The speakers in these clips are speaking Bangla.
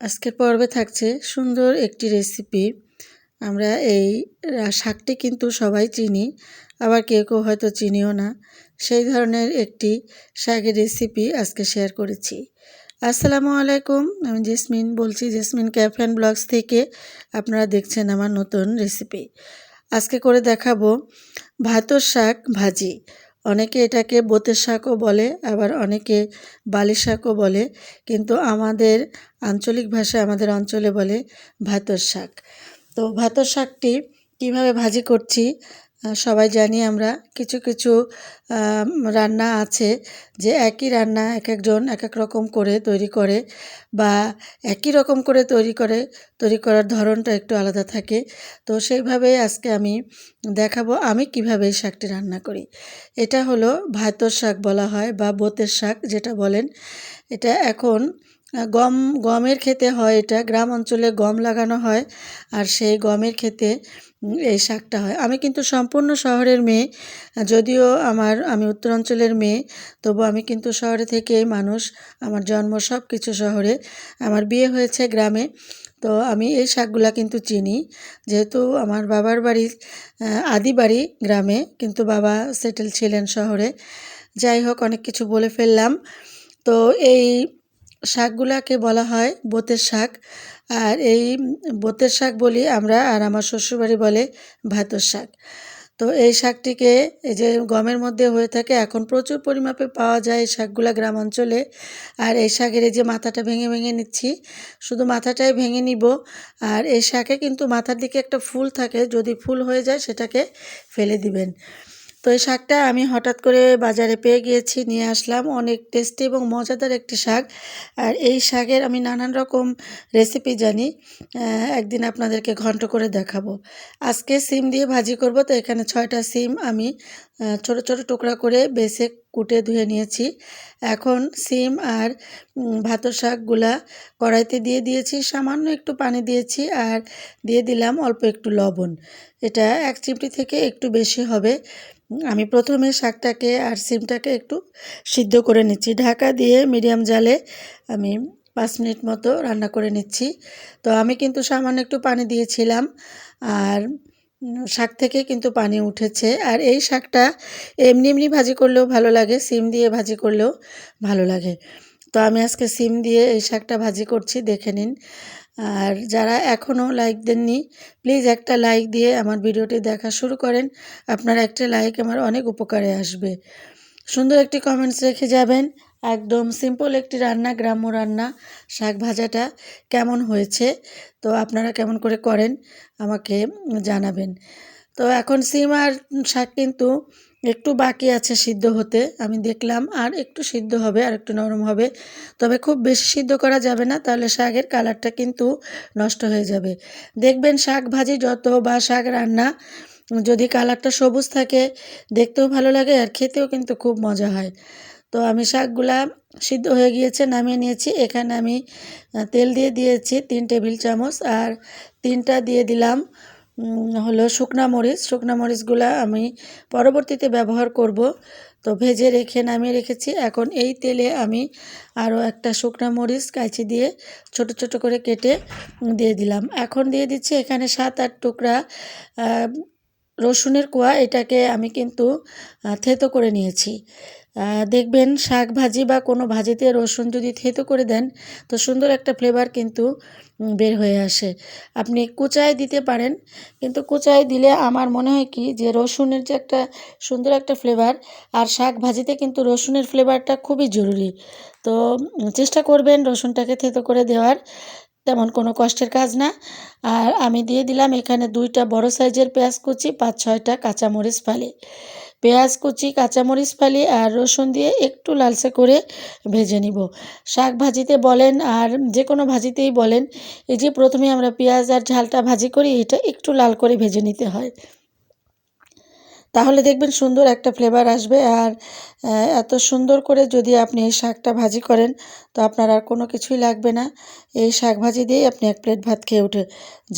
আজকের পর্বে থাকছে সুন্দর একটি রেসিপি আমরা এই শাকটি কিন্তু সবাই চিনি, আবার কেউ কেউ হয়তো চিনিও না। সেই ধরনের একটি শাকের রেসিপি আজকে শেয়ার করেছি। আসসালামু আলাইকুম, আমি জেসমিন বলছি, জেসমিন ক্যাফে ব্লগস থেকে আপনারা দেখছেন আমার নতুন রেসিপি আজকে করে দেখাবো ভাতর শাক ভাজি। অনেকে এটাকে বোতের শাকও বলে, আবার অনেকে বালির শাকও বলে। কিন্তু আমাদের আঞ্চলিক ভাষায় আমাদের অঞ্চলে বলে ভাতর শাক। তো ভাতর শাকটি কীভাবে ভাজি করছি? সবাই জানি আমরা কিছু কিছু রান্না আছে যে একই রান্না এক একজন এক এক রকম করে তৈরি করে বা একই রকম করে তৈরি করে, তৈরি করার ধরনটা একটু আলাদা থাকে। তো সেইভাবেই আজকে আমি দেখাবো আমি কীভাবে এই শাকটি রান্না করি। এটা হলো ভাতর শাক বলা হয় বা বোতের শাক যেটা বলেন। এটা এখন গম, গমের খেতে হয় এটা। গ্রাম অঞ্চলে গম লাগানো হয় আর সেই গমের খেতে এই শাকটা হয়। আমি কিন্তু সম্পূর্ণ শহরের মেয়ে, যদিও আমার, আমি উত্তরাঞ্চলের মেয়ে, তবু আমি কিন্তু শহরে থেকেই মানুষ। আমার জন্ম সব কিছু শহরে। আমার বিয়ে হয়েছে গ্রামে, তো আমি এই শাকগুলা কিন্তু চিনি। যেহেতু আমার বাবার বাড়ি আদি বাড়ি গ্রামে, কিন্তু বাবা সেটেল ছিলেন শহরে। যাই হোক, অনেক কিছু বলে ফেললাম। তো এই শাকগুলাকে বলা হয় বোতের শাক। আর এই বোতের শাক বলি আমরা আর আমার শ্বশুরবাড়ি বলে ভাতর শাক। তো এই শাকটিকে এই যে গমের মধ্যে হয়ে থাকে, এখন প্রচুর পরিমাপে পাওয়া যায় এই শাকগুলা গ্রাম অঞ্চলে আর এই শাকের এই যে মাথাটা ভেঙে ভেঙে নিচ্ছি, শুধু মাথাটাই ভেঙে নিব। আর এই শাকে কিন্তু মাথার দিকে একটা ফুল থাকে, যদি ফুল হয়ে যায় সেটাকে ফেলে দিবেন। তো এই শাকটা আমি হঠাৎ করে বাজারে পেয়ে গিয়েছি, নিয়ে আসলাম। অনেক টেস্টি এবং মজাদার একটি শাক। আর এই শাকের আমি নানান রকম রেসিপি জানি। একদিন আপনাদেরকে ঘন্ট করে দেখাবো। আজকে সিম দিয়ে ভাজি করব, তো এখানে ছয়টা সিম আমি ছোট ছোট টুকরা করে বেছে কুটে ধুয়ে নিয়েছি। এখন সিম আর ভাতের শাকগুলা কড়াইতে দিয়ে দিয়েছি। সামান্য একটু পানি দিয়েছি আর দিয়ে দিলাম অল্প একটু লবণ। এটা এক চিমটি থেকে একটু বেশি হবে। আমি প্রথমে শাকটাকে আর সিমটাকে একটু সিদ্ধ করে নিচ্ছি। ঢাকা দিয়ে মিডিয়াম জালে আমি পাঁচ মিনিট মতো রান্না করে নিচ্ছি। তো আমি কিন্তু সামান্য একটু পানি দিয়েছিলাম আর শাক থেকে কিন্তু পানি উঠেছে। আর এই শাকটা এমনি এমনি ভাজি করলেও ভালো লাগে, সিম দিয়ে ভাজি করলেও ভালো লাগে। তো আমি আজকে সিম দিয়ে এই শাকটা ভাজি করছি, দেখে নিন। আর যারা এখনও লাইক দেননি প্লিজ একটা লাইক দিয়ে আমার ভিডিওটি দেখা শুরু করেন। আপনার একটা লাইক আমার অনেক উপকারে আসবে। সুন্দর একটি কমেন্টস রেখে যাবেন। একদম সিম্পল একটি রান্না, গ্রাম্য রান্না, শাক ভাজাটা কেমন হয়েছে, তো আপনারা কেমন করে করেন, আমাকে জানাবেন। তো এখন সিম আর শাক কিন্তু একটু বাকি আছে সিদ্ধ হতে, আমি দেখলাম। আর একটু সিদ্ধ হবে, আর একটু নরম হবে। তবে খুব বেশি সিদ্ধ করা যাবে না, তাহলে শাকের কালারটা কিন্তু নষ্ট হয়ে যাবে। দেখবেন শাক ভাজি যত বা শাক রান্না, যদি কালারটা সবুজ থাকে, দেখতেও ভালো লাগে আর খেতেও কিন্তু খুব মজা হয়। তো আমি শাকগুলা সিদ্ধ হয়ে গিয়েছে, নামিয়ে নিয়েছি। এখানে আমি তেল দিয়ে দিয়েছি তিন টেবিল চামচ, আর তিনটা দিয়ে দিলাম হলো শুকনা মরিচ। শুকনা মরিচগুলা আমি পরবর্তীতে ব্যবহার করব। তো ভেজে রেখে নামিয়ে রেখেছি। এখন এই তেলে আমি আরও একটা শুকনা মরিচ কাঁচি দিয়ে ছোট ছোট করে কেটে দিয়ে দিলাম। এখন দিয়ে দিচ্ছি এখানে সাত আট টুকরা রসুনের কোয়া, এটাকে আমি কিন্তু থেতো করে নিয়েছি। দেখবেন শাক ভাজি বা কোনো ভাজিতে রসুন যদি থেতো করে দেন, তো সুন্দর একটা ফ্লেভার কিন্তু বের হয়ে আসে। আপনি কুচায় দিতে পারেন, কিন্তু কুচায় দিলে আমার মনে হয় কি যে রসুনের যে একটা সুন্দর একটা ফ্লেভার আর শাক ভাজিতে কিন্তু রসুনের ফ্লেভারটা খুবই জরুরি। তো চেষ্টা করবেন রসুনটাকে থেতো করে দেওয়ার। তেমন কোনো কষ্টের কাজ না। আর আমি দিয়ে দিলাম এখানে দুইটা বড় সাইজের পেঁয়াজ কুচি, পাঁচ, ছয়টা কাঁচামরিচ ফালি। পেঁয়াজ কুচি, কাঁচামরিচ ফালি আর রসুন দিয়ে একটু লালসে করে ভেজে নিব। শাক ভাজিতে বলেন আর যে কোনো ভাজিতেই বলেন, এই যে প্রথমে আমরা পেঁয়াজ আর ঝালটা ভাজি করি, এটা একটু লাল করে ভেজে নিতে হয়। তাহলে দেখবেন সুন্দর একটা ফ্লেভার আসবে আর এত সুন্দর করে যদি আপনি এই শাকটা ভাজি করেন, তো আপনার আর কোনো কিছুই লাগবে না। এই শাক ভাজি দিয়েই আপনি এক প্লেট ভাত খেয়ে উঠে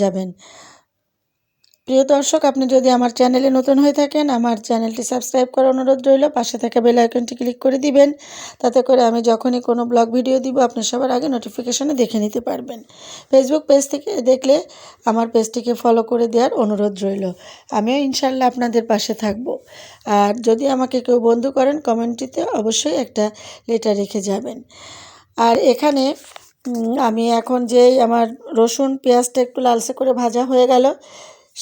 যাবেন। প্রিয় দর্শক, আপনি যদি আমার চ্যানেলে নতুন হয়ে থাকেন, আমার চ্যানেলটি সাবস্ক্রাইব করার অনুরোধ রইল। পাশে থাকা বেল আইকনটি ক্লিক করে দিবেন। তাতে করে আমি যখনই কোনো ব্লগ ভিডিও দিব, আপনি সবার আগে নোটিফিকেশনে দেখে নিতে পারবেন। ফেসবুক পেজ থেকে দেখলে আমার পেজটিকে ফলো করে দেওয়ার অনুরোধ রইল। আমিও ইনশাল্লাহ আপনাদের পাশে থাকব। আর যদি আমাকে কেউ বন্ধু করেন কমেন্টটিতে অবশ্যই একটা লেটার রেখে যাবেন। আর এখানে আমি এখন যেই আমার রসুন, পেঁয়াজটা একটু লালচে করে ভাজা হয়ে গেল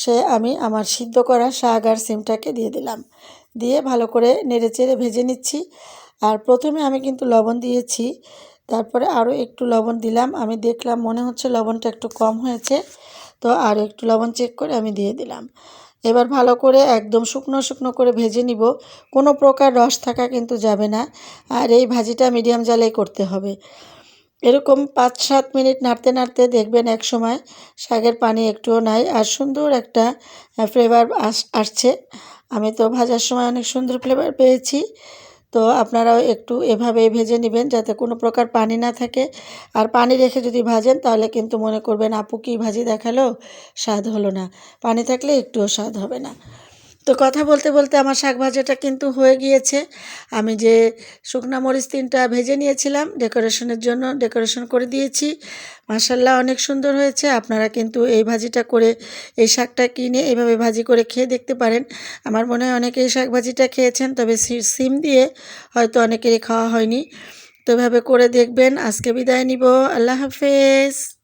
সে আমি আমার সিদ্ধ করা শাক আর সিমটাকে দিয়ে দিলাম। দিয়ে ভালো করে নেড়ে চেড়ে ভেজে নিচ্ছি। আর প্রথমে আমি কিন্তু লবণ দিয়েছি। তারপরে আরও একটু লবণ দিলাম। আমি দেখলাম মনে হচ্ছে লবণটা একটু কম হয়েছে। তো আর একটু লবণ চেক করে আমি দিয়ে দিলাম। এবার ভালো করে একদম শুকনো শুকনো করে ভেজে নিব। কোনো প্রকার রস থাকা কিন্তু যাবে না। আর এই ভাজিটা মিডিয়াম জালেই করতে হবে। এরকম পাঁচ সাত মিনিট নাড়তে নাড়তে দেখবেন এক সময় শাকের পানি একটুও নাই আর সুন্দর একটা ফ্লেভার আস, আসছে। আমি তো ভাজার সময় অনেক সুন্দর ফ্লেভার পেয়েছি। তো আপনারাও একটু এভাবে ভেজে নেবেন যাতে কোনো প্রকার পানি না থাকে। আর পানি রেখে যদি ভাজেন তাহলে কিন্তু মনে করবেন, আপু কি ভাজি দেখাল? স্বাদ হলো না। পানি থাকলে একটুও স্বাদ হবে না। তো কথা বলতে বলতে আমার শাক ভাজাটা কিন্তু হয়ে গিয়েছে। আমি যে শুকনা মরিচ তিনটা ভেজে নিয়েছিলাম, ডেকোরেশনের জন্য ডেকোরেশন করে দিয়েছি। মাসাল্লাহ অনেক সুন্দর হয়েছে। আপনারা কিন্তু এই ভাজিটা করে এই শাকটা কিনে এইভাবে ভাজি করে খেয়ে দেখতে পারেন। আমার মনে হয় অনেকে এই শাক ভাজিটা খেয়েছেন, তবে সিম দিয়ে হয়তো অনেকেরই খাওয়া হয়নি। তো এভাবে করে দেখবেন। আজকে বিদায় নিব। আল্লাহ হাফেজ।